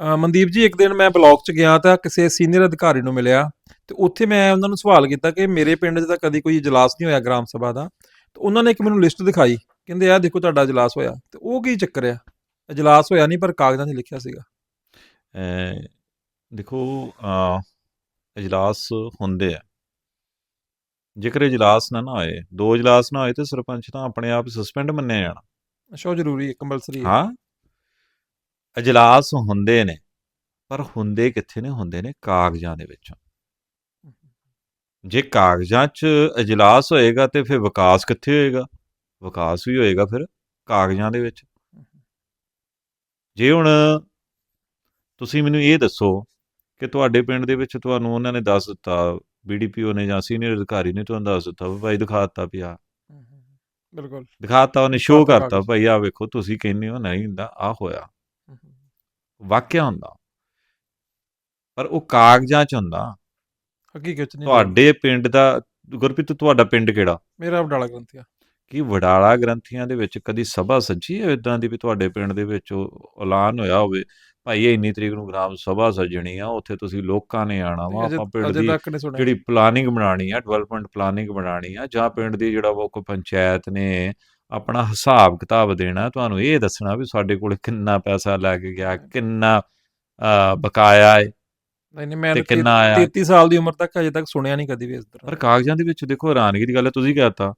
ਮਨਦੀਪ ਜੀ ਇੱਕ ਦਿਨ ਮੈਂ ਬਲਾਕ ਚ ਗਿਆ ਤਾਂ ਕਿਸੇ ਸੀਨੀਅਰ ਅਧਿਕਾਰੀ ਨੂੰ ਮਿਲਿਆ ਤੇ ਉੱਥੇ ਮੈਂ ਉਹਨਾਂ ਨੂੰ ਸਵਾਲ ਕੀਤਾ ਕਿ ਮੇਰੇ ਪਿੰਡ 'ਚ ਤਾਂ ਕਦੀ ਕੋਈ ਇਜਲਾਸ ਨਹੀਂ ਹੋਇਆ ਗ੍ਰਾਮ ਸਭਾ ਦਾ। ਤੇ ਉਹਨਾਂ ਨੇ ਇੱਕ ਮੈਨੂੰ ਲਿਸਟ ਦਿਖਾਈ ਕਹਿੰਦੇ ਆ ਦੇਖੋ ਤੁਹਾਡਾ ਇਜਲਾਸ ਹੋਇਆ। ਤੇ ਉਹ ਕੀ ਚੱਕਰ ਆ? ਇਜਲਾਸ ਹੋਇਆ ਨਹੀਂ ਪਰ ਕਾਗਜ਼ਾਂ 'ਚ ਲਿਖਿਆ ਸੀਗਾ। ਦੇਖੋ ਇਜਲਾਸ ਹੁੰਦੇ ਆ। ਜੇਕਰ ਇਜਲਾਸ ਨਾ ਨਾ ਹੋਏ ਦੋ ਇਜਲਾਸ ਨਾ ਹੋਏ ਤੇ ਸਰਪੰਚ ਤਾਂ ਆਪਣੇ ਆਪ ਸਸਪੈਂਡ ਮੰਨਿਆ ਜਾਣਾ। ਉਹ ਜ਼ਰੂਰੀ ਹੈ ਕੰਪਲਸਰੀ ਹੈ। ਹਾਂ। ਇਜਲਾਸ ਹੁੰਦੇ ਨੇ ਪਰ ਹੁੰਦੇ ਕਿੱਥੇ ਨੇ? ਹੁੰਦੇ ਨੇ ਕਾਗਜ਼ਾਂ ਦੇ ਵਿੱਚ। ਜੇ ਕਾਗਜ਼ਾਂ 'ਚ ਇਜਲਾਸ ਹੋਏਗਾ ਤੇ ਫਿਰ ਵਿਕਾਸ ਕਿੱਥੇ ਹੋਏਗਾ? ਵਿਕਾਸ ਵੀ ਹੋਏਗਾ ਫਿਰ ਕਾਗਜ਼ਾਂ ਦੇ ਵਿੱਚ। ਜੇ ਹੁਣ ਤੁਸੀਂ ਮੈਨੂੰ ਇਹ ਦੱਸੋ ਕਿ ਤੁਹਾਡੇ ਪਿੰਡ ਦੇ ਵਿੱਚ ਤੁਹਾਨੂੰ ਉਹਨਾਂ ਨੇ ਦੱਸ ਦਿੱਤਾ ਬੀਡੀਪੀਓ ਨੇ ਜਾਂ ਸੀਨੀਅਰ ਅਧਿਕਾਰੀ ਨੇ ਤੁਹਾਨੂੰ ਦੱਸ ਦਿੱਤਾ ਭਾਈ ਦਿਖਾ ਦਿੱਤਾ ਪਿਆ ਬਿਲਕੁਲ। ਦਿਖਾਤਾ ਉਹਨੇ ਸ਼ੋਅ ਕਰਤਾ। ਭਾਈ ਆ ਵੇਖੋ ਤੁਸੀਂ ਕਹਿੰਦੇ ਹੋ ਨਹੀਂ ਹੁੰਦਾ ਆ ਹੋਇਆ। ਵਾਕਿਆ ਹੁੰਦਾ। ਪਰ ਉਹ ਕਾਗਜ਼ਾਂ 'ਚ ਹੁੰਦਾ। ਹਕੀਕਤ ਨਹੀਂ ਤੁਹਾਡੇ ਪਿੰਡ ਦਾ ਗੁਰਪ੍ਰੀਤ ਤੁਹਾਡਾ ਪਿੰਡ ਕਿਹੜਾ? ਮੇਰਾ ਵਡਾਲਾ ਗ੍ਰੰਥੀ ਆ ਕੀ ਵਡਾਲਾ ਗ੍ਰੰਥੀਆਂ ਦੇ ਵਿੱਚ ਕਦੀ ਸਭਾ ਸੱਜੀ ਹੈ ਇਦਾਂ ਦੀ ਵੀ ਤੁਹਾਡੇ ਪਿੰਡ ਦੇ ਵਿੱਚ ਉਹ ਐਲਾਨ ਹੋਇਆ ਹੋਵੇ? ਭਾਈ ਇਹ ਇੰਨੀ ਤਰੀਕ ਨੂੰ ਗ੍ਰਾਮ ਸਭਾ ਸੱਜਣੀ ਆ ਉੱਥੇ ਤੁਸੀਂ ਲੋਕਾਂ ਨੇ ਆਣਾ ਵਾ ਆਪਾਂ ਪਿੰਡ ਦੀ ਜਿਹੜੀ ਪਲਾਨਿੰਗ ਬਣਾਣੀ ਆ ਡਿਵੈਲਪਮੈਂਟ ਪਲਾਨਿੰਗ ਬਣਾਣੀ ਆ ਜਾਂ ਪਿੰਡ ਦੀ ਜਿਹੜਾ ਵਾ ਕੋਈ ਪੰਚਾਇਤ ਨੇ ਆਪਣਾ ਹਿਸਾਬ ਕਿਤਾਬ ਦੇਣਾ ਤੁਹਾਨੂੰ ਇਹ ਦੱਸਣਾ ਵੀ ਸਾਡੇ ਕੋਲ ਕਿੰਨਾ ਪੈਸਾ ਲੱਗ ਗਿਆ ਕਿੰਨਾ ਬਕਾਇਆ ਹੈ ਨਹੀਂ ਮੈਂ ਤੇ ਤਾਂ ਕਿੰਨਾ ਆਇਆ? 33 ਸਾਲ ਦੀ ਉਮਰ ਤੱਕ ਅਜੇ ਤੱਕ ਸੁਣਿਆ ਨਹੀਂ ਕਦੀ ਵੀ ਇਸ ਤਰ੍ਹਾਂ ਪਰ ਕਾਗਜ਼ਾਂ ਦੇ ਵਿੱਚ ਦੇਖੋ ਹੈਰਾਨਗੀ ਦੀ ਗੱਲ ਹੈ ਤੁਸੀਂ ਕਹਤਾ।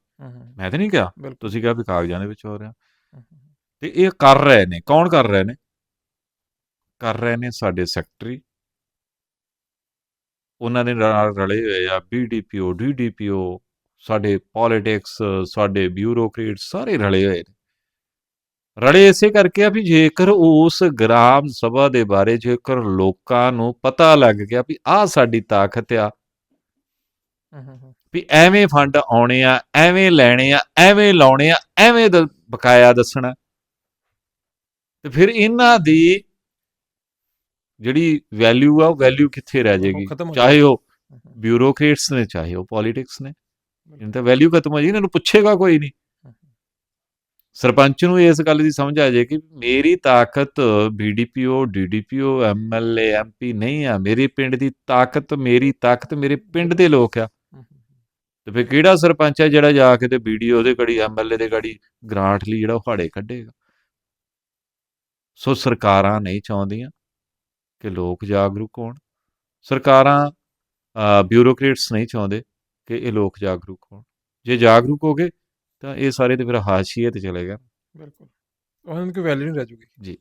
ਮੈਂ ਤਾਂ ਨਹੀਂ ਕਿਹਾ ਤੁਸੀਂ ਕਿਹਾ ਵੀ ਕਾਗਜ਼ਾਂ ਦੇ ਵਿੱਚ ਹੋ ਰਿਹਾ। ਤੇ ਇਹ ਕਰ ਰਹੇ ਨੇ ਕੌਣ ਕਰ ਰਹੇ ਨੇ? ਕਰ ਰਹੇ ਨੇ ਸਾਡੇ ਸੈਕਟਰੀ। ਉਹਨਾਂ ਦੇ ਨਾਲ ਰਲੇ ਹੋਏ ਆ ਬੀਡੀਪੀਓ ਡੀਡੀਪੀਓ ਸਾਡੇ ਪੋਲਿਟਿਕਸ ਸਾਡੇ ਬਿਊਰੋਕਰੇਟ ਸਾਰੇ ਰਲੇ ਹੋਏ ਨੇ। ਰਲੇ ਇਸੇ ਕਰਕੇ ਆ ਵੀ ਜੇਕਰ ਉਸ ਗ੍ਰਾਮ ਸਭਾ ਦੇ ਬਾਰੇ ਜੇਕਰ ਲੋਕਾਂ ਨੂੰ ਪਤਾ ਲੱਗ ਗਿਆ ਵੀ ਆਹ ਸਾਡੀ ਤਾਕਤ ਆ ਵੀ ਐਵੇਂ ਫੰਡ ਆਉਣੇ ਆ ਐਵੇਂ ਲੈਣੇ ਆ ਐਵੇਂ ਲਾਉਣੇ ਆ ਐਵੇਂ ਬਕਾਇਆ ਦੱਸਣਾ। ਤੇ ਫਿਰ ਇਹਨਾਂ ਦੀ ਜਿਹੜੀ ਵੈਲਿਊ ਆ ਉਹ ਵੈਲਿਊ ਕਿੱਥੇ ਰਹਿ ਜਾਏਗੀ ਚਾਹੇ ਉਹ ਬਿਊਰੋਕਰੇਟਸ ਨੇ ਚਾਹੇ ਉਹ ਪੋਲਿਟਿਕਸ ਨੇ। ਇਹਨਾਂ ਤਾਂ ਵੈਲਿਊ ਖਤਮ ਹੋ ਜੀ ਇਹਨਾਂ ਨੂੰ ਪੁੱਛੇਗਾ ਕੋਈ ਨਹੀਂ। ਸਰਪੰਚ ਨੂੰ ਇਸ ਗੱਲ ਦੀ ਸਮਝ ਆ ਜਾਏ ਕਿ ਮੇਰੀ ਤਾਕਤ ਬੀਡੀਪੀਓ ਡੀਡੀਪੀਓ ਐਮਐਲਏ ਐਮਪੀ ਨਹੀਂ ਆ। ਮੇਰੇ ਪਿੰਡ ਦੀ ਤਾਕਤ ਮੇਰੀ ਤਾਕਤ ਮੇਰੇ ਪਿੰਡ ਦੇ ਲੋਕ ਆ। ਤੇ ਫਿਰ ਕਿਹੜਾ ਸਰਪੰਚ ਹੈ ਜਿਹੜਾ ਜਾ ਕੇ ਤੇ ਵੀਡੀਓ ਦੇ ਗੜੀ ਐਮਐਲਏ ਦੇ ਗੜੀ ਗ੍ਰਾਂਟ ਲਈ ਜਿਹੜਾ ਉਹਾੜੇ ਕੱਢੇਗਾ? ਸੋ ਸਰਕਾਰਾਂ ਨਹੀਂ ਚਾਹੁੰਦੀਆਂ ਕਿ ਲੋਕ ਜਾਗਰੂਕ ਹੋਣ। ਸਰਕਾਰਾਂ ਅ, ਬਿਊਰੋਕਰੇਟਸ ਨਹੀਂ ਚਾਹੁੰਦੇ ਕਿ ਇਹ ਲੋਕ ਜਾਗਰੂਕ ਹੋਣ। ਜੇ ਜਾਗਰੂਕ ਹੋ ਗਏ ਤਾਂ ਇਹ ਸਾਰੇ ਤੇ ਫਿਰ ਹਾਸ਼ੀਏ ਤੇ ਚਲੇ ਗਏ। ਬਿਲਕੁਲ। ਉਹਨਾਂ ਨੂੰ ਕੋਈ ਵੈਲਿਊ ਨਹੀਂ ਰਹਿ ਜੂਗੀ। ਜੀ।